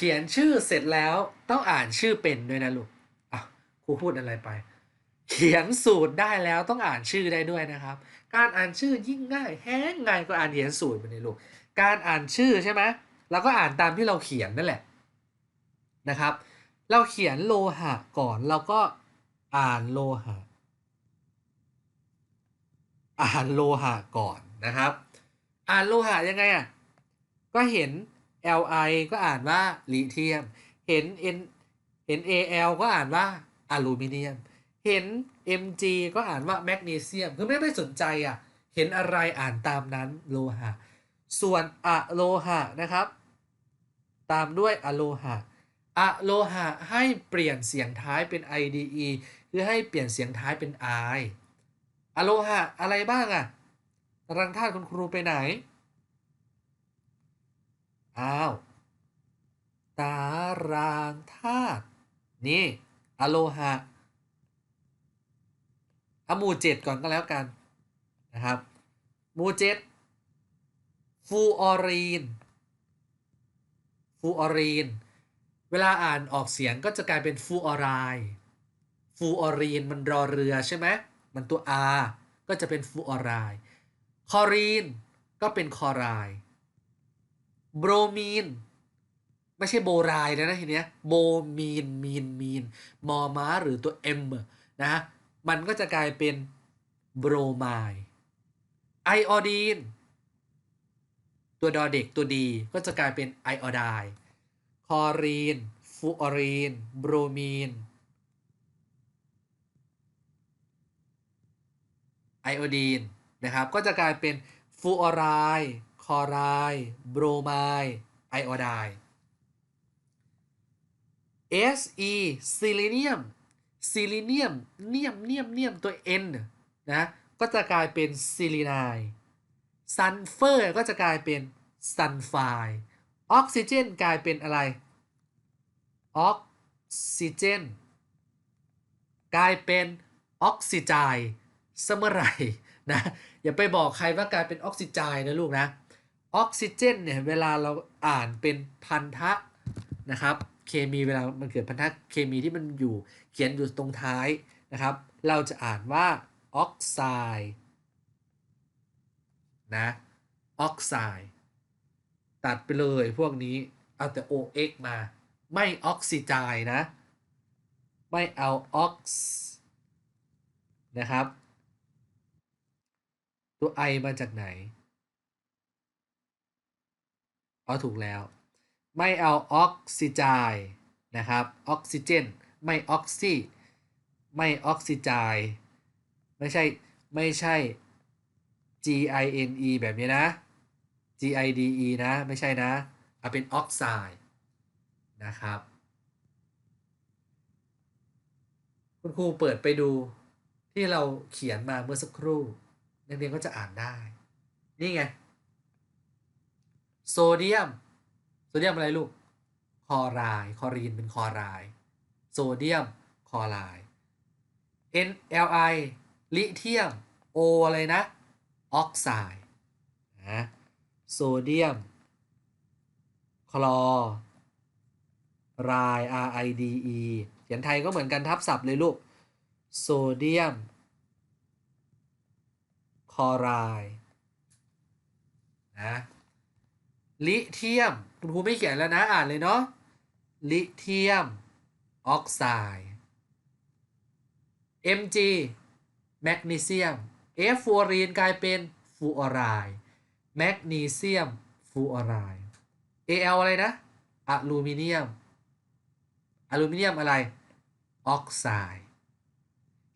ขียนชื่อเสร็จแล้วต้องอ่านชื่อเป็นด้วยนะลูกอะครูพูดอะไรไป เขียนสูตรได้แล้วต้องอ่านชื่อได้ด้วยนะครับ การอ่านชื่อยิ่งง่ายแห้งง่ายก็อ่านเขียนสูตรไปเลยลูก การอ่านชื่อใช่ไหมเราก็อ่านตามที่เราเขียนนั่นแหละนะครับ เราเขียนโลหะก่อนเราก็อ่านโลหะ อ่านโลหะก่อนนะครับ อ่านโลหะยังไงอะก็เห็น Li ก็อ่านว่าลิเธียม เห็น N เห็น Al ก็อ่านว่าอลูมิเนียม เห็น Mg ก็อ่านว่าแมกนีเซียม คือไม่ไม่สนใจอะ เห็นอะไรอ่านตามนั้นโลหะ ส่วนอะโลหะนะครับ ตามด้วยอะโลหะอะโลหะให้เปลี่ยนเสียงท้ายเป็น IDE คือให้เปลี่ยนเสียงท้ายเป็น I อะโลหะอะไรบ้างอะตารางธาตุคุณครูไปไหน อ้าว ตารางธาตุนี่อะโลหะเอาหมู่เจ็ดก่อนก็แล้วกันนะครับหมู่เจ็ดฟูออรีนฟูออรีน เวลาอ่านออกเสียงก็จะกลายเป็นฟูออไรฟูออรีนมันรอเรือใช่ไหมมันตัว R ก็จะเป็นฟูออไรคอรีนก็เป็นคอไร โบรมีน ไม่ใช่โบรายนะทีเนี้ยโบมีนมีนมีนมอม้าหรือตัว M นะมันก็จะกลายเป็นโบรไมด์ไอออดีน ตัวดอเด็กตัวดีก็จะกลายเป็นไอออไดคอรีน ฟูออรีน โบรมีน ไอโอดีนนะครับ ก็จะกลายเป็นฟูออไรด์ คอไรด์บรไมด์ไอออได Se ซิลิเนียมซิลิเนียมเนียมเนียมเนียมตัว N นะก็จะกลายเป็นซิลิไนซัลเฟอร์ก็จะกลายเป็นซัลไฟด์ออกซิเจนกลายเป็นอะไร ออกซิเจน กลายเป็นออกซิไจเสมอไรนะ อย่าไปบอกใครว่ากลายเป็นออกซิไจนะลูกนะ ออกซิเจนเนี่ยเวลาเราอ่านเป็นพันธะนะครับเคมีเวลามันเกิดพันธะเคมีที่มันอยู่เขียนอยู่ตรงท้ายนะครับ เราจะอ่านว่าออกไซด์นะออกไซด์ตัดไปเลยพวกนี้เอาแต่ OX มา ไม่ออกซิไจนะ ไม่เอาออกซ์นะครับ ตัว I มาจากไหน เอถูกแล้ว ไม่เอาออกซิไจนะครับออกซิเจน ไม่ออกซิไม่ออกซิไจไม่ใช่ ไม่ใช่ G I N E แบบนี้นะ G I D E นะ ไม่ใช่นะเอาเป็นออกไซด์นะครับ คุณครูเปิดไปดูที่เราเขียนมาเมื่อสักครู่ นักเรียนก็จะอ่านได้ นี่ไง โซเดียม โซเดียมอะไรลูก คอรด์คอรีนเป็นคอรด์โซเดียม คอรด์ NLi ลิเธียม O อะไรนะ ออกไซด์นะโซเดียม คลอไรด์ RIDE เขียนไทยก็เหมือนกันทับศัพท์เลยลูก โซเดียม คลอไรด์นะ ลิเทียมคุณครูไม่เขียนแล้วนะอ่านเลยเนาะลิเทียมออกไซด์ Mg แมกนีเซียม F ฟูออรีนกลายเป็นฟูออไรด์แมกนีเซียมฟูออไรด์ Al อะไรนะอะลูมิเนียมอลูมิเนียมอะไรออกไซด์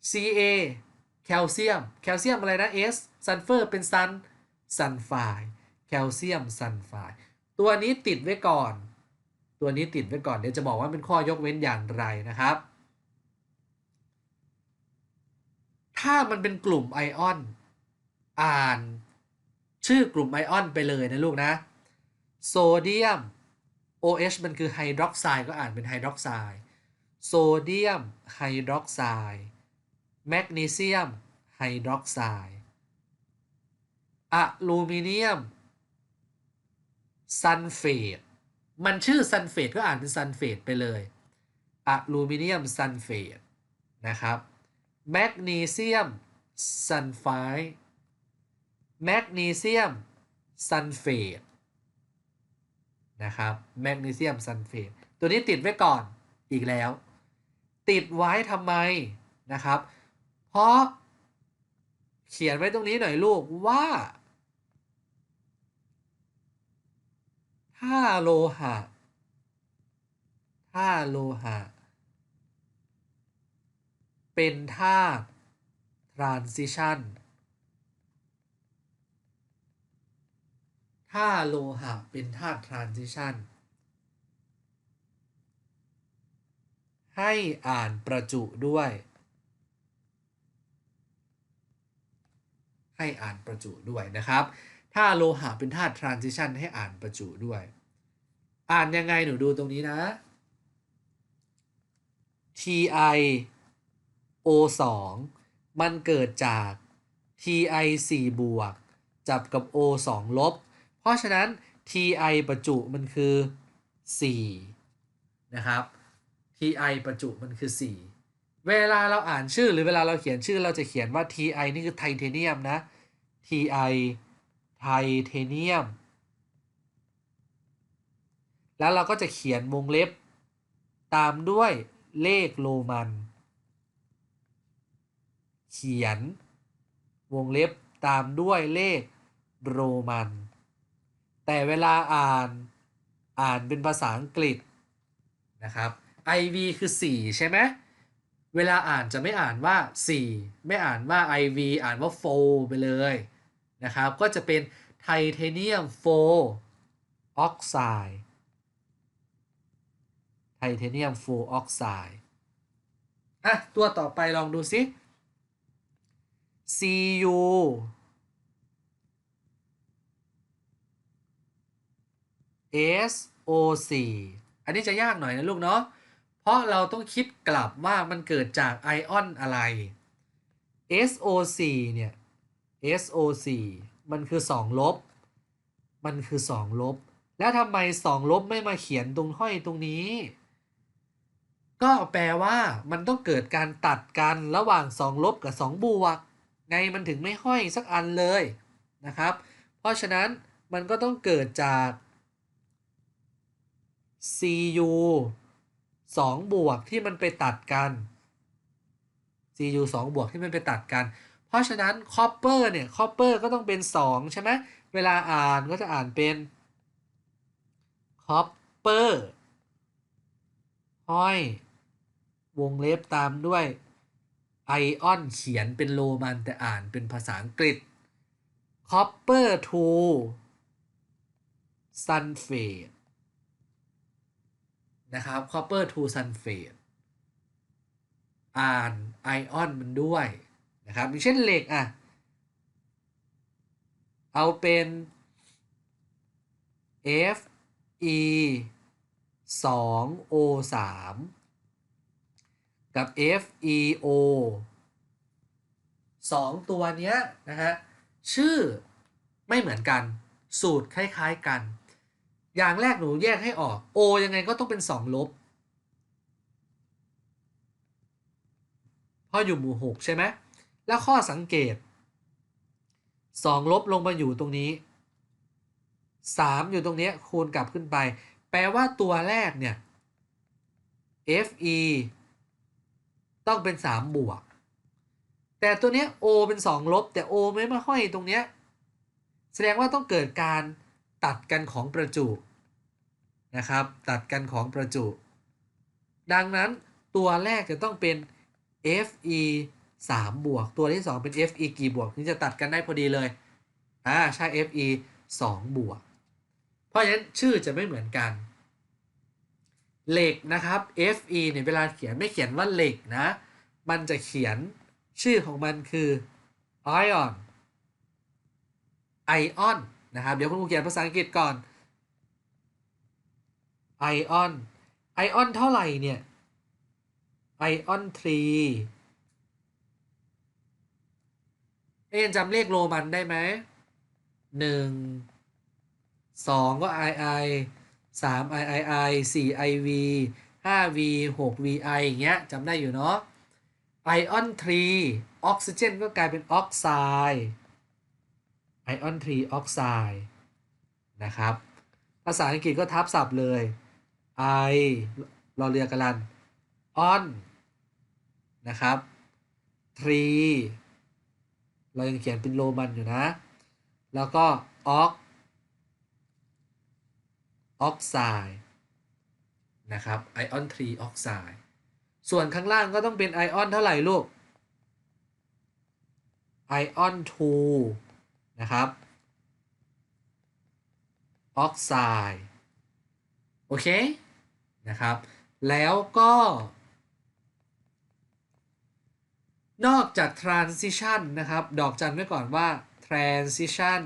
Ca แคลเซียม แคลเซียมอะไรนะ S ซัลเฟอร์เป็นซันซันไฟด์แคลเซียมซันไฟด์ ตัวนี้ติดไว้ก่อน ตัวนี้ติดไว้ก่อนเดี๋ยวจะบอกว่าเป็นข้อยกเว้นอย่างไรนะครับ ถ้ามันเป็นกลุ่มไอออน อ่าน ชื่อกลุ่มไอออนไปเลยนะลูกนะ โซเดียม OH มันคือไฮดรอกไซด์ก็อ่านเป็นไฮดรอกไซด์โซเดียมไฮดรอกไซด์แมกนีเซียมไฮดรอกไซด์อะลูมิเนียม ซัลเฟตมันชื่อซัลเฟตก็อ่านเป็นซัลเฟตไปเลยอลูมิเนียมซัลเฟตนะครับแมกนีเซียมซัลไฟด์แมกนีเซียมซัลเฟตนะครับแมกนีเซียมซัลเฟตตัวนี้ติดไว้ก่อนอีกแล้ว ติดไว้ทำไมนะครับ เพราะเขียนไว้ตรงนี้หน่อยลูกว่า ถ้าโลหะ ถ้าโลหะ เป็นธาตุ transition ถ้าโลหะเป็นธาตุ transition ให้อ่านประจุด้วย ให้อ่านประจุด้วยนะครับ ถ้าโลหะเป็นธาตุ transition ให้อ่านประจุด้วย อ่านยังไงหนูดูตรงนี้นะ Ti O2 มันเกิดจาก Ti 4บวก จับกับ O 2 ลบ เพราะฉะนั้น Ti ประจุมันคือ 4 นะครับ Ti ประจุมันคือ 4 เวลาเราอ่านชื่อหรือเวลาเราเขียนชื่อเราจะเขียนว่า Ti นี่คือไทเทเนียมนะ Ti ไทเทเนียม แล้วเราก็จะเขียนวงเล็บ ตามด้วยเลขโรมัน เขียน วงเล็บตามด้วยเลขโรมัน แต่เวลาอ่านอ่านเป็นภาษาอังกฤษนะครับ IV คือ 4 ใช่ไหมเวลาอ่านจะไม่อ่านว่า 4 ไม่อ่านว่า IV อ่านว่า 4 ไปเลย นะครับ ก็จะเป็นไทเทเนียม4ออกไซด์ไทเทเนียม4ออกไซด์อะ ตัวต่อไปลองดูสิ Cu SO4 อันนี้จะยากหน่อยนะลูกเนาะ เพราะเราต้องคิดกลับว่ามันเกิดจากไอออนอะไร SO4 เนี่ย SO4 มันคือ 2 ลบ มันคือ 2 ลบ แล้วทำไม 2 ลบไม่มาเขียนตรงห้อยตรงนี้ ก็แปลว่ามันต้องเกิดการตัดกันระหว่าง 2 ลบกับ 2 บวก ไงมันถึงไม่ห้อยสักอันเลยนะครับ เพราะฉะนั้นมันก็ต้องเกิดจาก Cu 2 บวกที่มันไปตัดกัน Cu 2 บวกที่มันไปตัดกัน เพราะฉะนั้น copper เนี่ย copper ก็ต้องเป็น 2 ใช่ไหมเวลาอ่านก็จะอ่านเป็น copper ห้อยวงเล็บตามด้วยไอออนเขียนเป็นโรมันแต่อ่านเป็นภาษาอังกฤษ copper 2 sulfate นะครับ copper 2 sulfate อ่านไอออนมันด้วย นะครับอย่างเช่นเหล็กอะเอาเป็น Fe 2 O 3กับ FeO 2 ตัวเนี้ยนะฮะชื่อไม่เหมือนกันสูตรคล้าย ๆกัน อย่างแรกหนูแยกให้ออก O ยังไงก็ต้องเป็น 2 ลบ เพราะอยู่หมู่ 6 ใช่ไหม แล้วข้อสังเกต 2 ลบลงมาอยู่ตรงนี้ 3 อยู่ตรงนี้คูณกลับขึ้นไป แปลว่าตัวแรกเนี่ย Fe ต้องเป็น 3 บวก แต่ตัวเนี้ย O เป็น 2 ลบ แต่ O ไม่มาห้อยตรงเนี้ยแสดงว่าต้องเกิดการตัดกันของประจุนะครับ ตัดกันของประจุ ดังนั้นตัวแรกจะต้องเป็น Fe 3 บวก ตัวที่ 2 เป็น Fe กี่บวกถึงจะตัดกันได้พอดีเลย อ่า ใช่ Fe 2 บวก เพราะฉะนั้นชื่อจะไม่เหมือนกัน เหล็กนะครับ Fe เนี่ยเวลาเขียนไม่เขียนว่าเหล็กนะ มันจะเขียนชื่อของมันคือ ion ion นะครับ เดี๋ยวคุณครูเขียนภาษาอังกฤษก่อน ion ion เท่าไหร่เนี่ย ion 3 เอ็นจำเลขโรมันได้ไหมหนึ่งสองก็ i i 3 III 4 IV 5V 6 VI อย่างเงี้ยจำได้อยู่เนาะไอออน3ออกซิเจนก็กลายเป็นออกไซด์ไอออน3ออกไซด์นะครับ ภาษาอังกฤษก็ทับศัพท์เลย I รอเรือกันลัน on นะครับ tree เรายังเขียนเป็นโรมันอยู่นะ แล้วก็ ox oxide นะครับ ion 3 oxide ส่วนข้างล่างก็ต้องเป็นไอออนเท่าไหร่ลูกไอออน2นะครับออกไซด์โอเคนะครับ แล้วก็ นอกจาก transition นะครับ ดอกจันไว้ก่อนว่า transition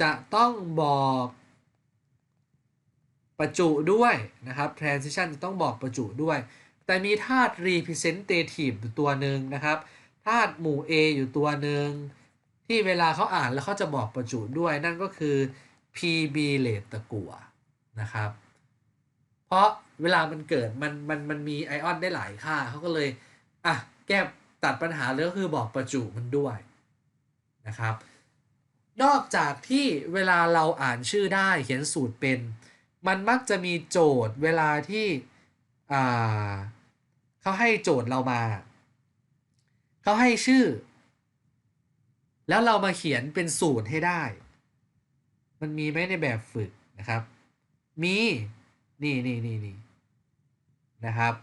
จะต้องบอกประจุด้วยนะครับ transition จะต้องบอกประจุด้วย แต่มีธาตุ representative อยู่ตัวหนึ่งนะครับ ธาตุหมู่ A อยู่ตัวหนึ่งที่เวลาเขาอ่านแล้วเขาจะบอกประจุด้วยนั่นก็คือ PB เลตตะกัวนะครับ เพราะเวลามันเกิดมันมันมันมีไอออนได้หลายค่าเขาก็เลยอะแก้ตัดปัญหาเลยก็คือบอกประจุมันด้วยนะครับ นอกจากที่เวลาเราอ่านชื่อได้เขียนสูตรเป็น มันมักจะมีโจทย์เวลาที่อ่าเขาให้โจทย์เรามา เขาให้ชื่อ แล้วเรามาเขียนเป็นสูตรให้ได้ มันมีไหมในแบบฝึกนะครับ มี นี่นี่นี่นี่นะครับ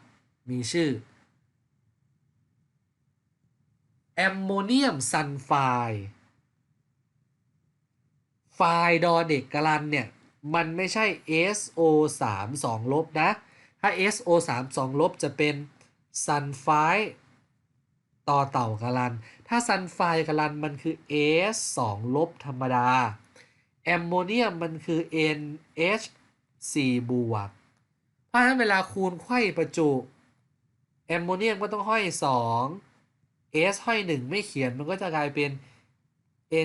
มีชื่อแอมโมเนียมซัลไฟไฟดอเด็กกรันเนี่ย มันไม่ใช่ SO 3 2ลบนะ ถ้า SO 3 2ลบจะเป็นซัลไฟด์ต่อเต่ากรัน ถ้าซัลไฟกรันมันคือ S 2ลบธรรมดาแอมโมเนียมมันคือ NH 4 บวก เพราะฉะนั้นเวลาคูณไขว้ประจุแอมโมเนียมก็ต้องห้อย 2 S ห้อย 1 ไม่เขียนมันก็จะกลายเป็น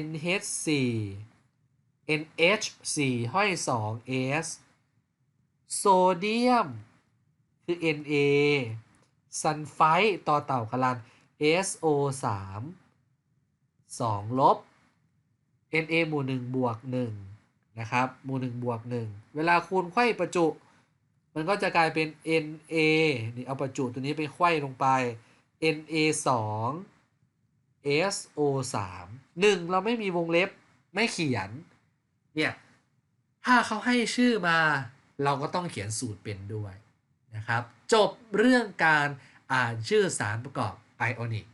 NH 4 NH 4 ห้อย 2 S โซเดียม คือ Na ซัลไฟต์ต่อเต่ากรัน SO 3 2 ลบ Na หมู่ 1 บวก 1 นะครับหมู่1บวก1 เวลาคูณไขว้ประจุ มันก็จะกลายเป็น Na นี่เอาประจุตัวนี้ไปไขว้ลงไป Na 2 SO 3 1เราไม่มีวงเล็บไม่เขียน เนี่ย ถ้าเขาให้ชื่อมา เราก็ต้องเขียนสูตรเป็นด้วยนะครับ จบเรื่องการอ่านชื่อสารประกอบไอออนิก